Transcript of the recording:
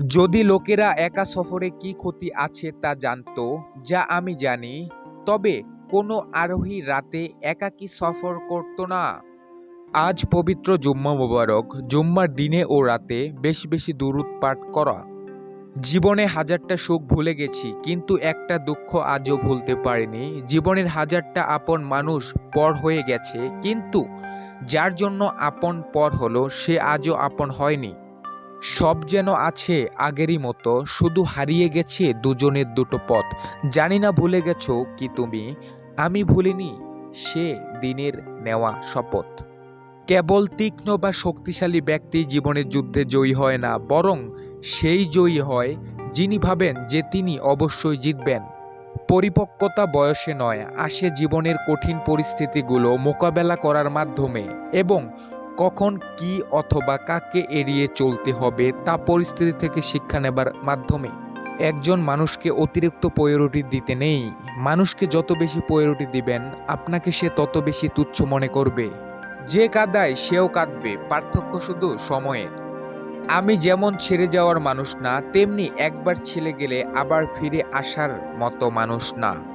যদি লোকেরা একা সফরে কি ক্ষতি আছে তা জানতো, যা আমি জানি, তবে কোনো আরোহী রাতে একাকী সফর করত না। আজ পবিত্র জুম্মা মোবারক, জুম্মার দিনে ও রাতে বেশি বেশি দুরুদ পাঠ করা। জীবনে হাজারটা সুখ ভুলে গেছি, কিন্তু একটা দুঃখ আজও ভুলতে পারিনি। জীবনের হাজারটা আপন মানুষ পর হয়ে গেছে, কিন্তু যার জন্য আপন পর হলো, সে আজও আপন হয়নি। সব যেন আছে আগেরই মতো, শুধু হারিয়ে গেছে দুজনের দুটো পথ। জানি না ভুলে গেছো কি তুমি? আমি ভুলিনি, সে দিনের নেওয়া শপথ। কেবল তীক্ষ্ণ বা শক্তিশালী ব্যক্তি জীবনের যুদ্ধে জয়ী হয় না, বরং সেই জয়ী হয় যিনি ভাবেন যে তিনি অবশ্যই জিতবেন। পরিপক্কতা বয়সে নয়, আসে জীবনের কঠিন পরিস্থিতিগুলো মোকাবেলা করার মাধ্যমে এবং কখন, কি অথবা কাকে এড়িয়ে চলতে হবে তা পরিস্থিতি থেকে শিক্ষা নেবার মাধ্যমে। একজন মানুষকে অতিরিক্ত প্রায়োরিটি দিতে নেই। মানুষকে যত বেশি প্রায়োরিটি দিবেন, আপনাকে সে তত বেশি তুচ্ছ মনে করবে। যে কাদায় সেও কাঁদবে, পার্থক্য শুধু সময়ের। আমি যেমন ছেড়ে যাওয়ার মানুষ না, তেমনি একবার ছেড়ে গেলে আবার ফিরে আসার মতো মানুষ না।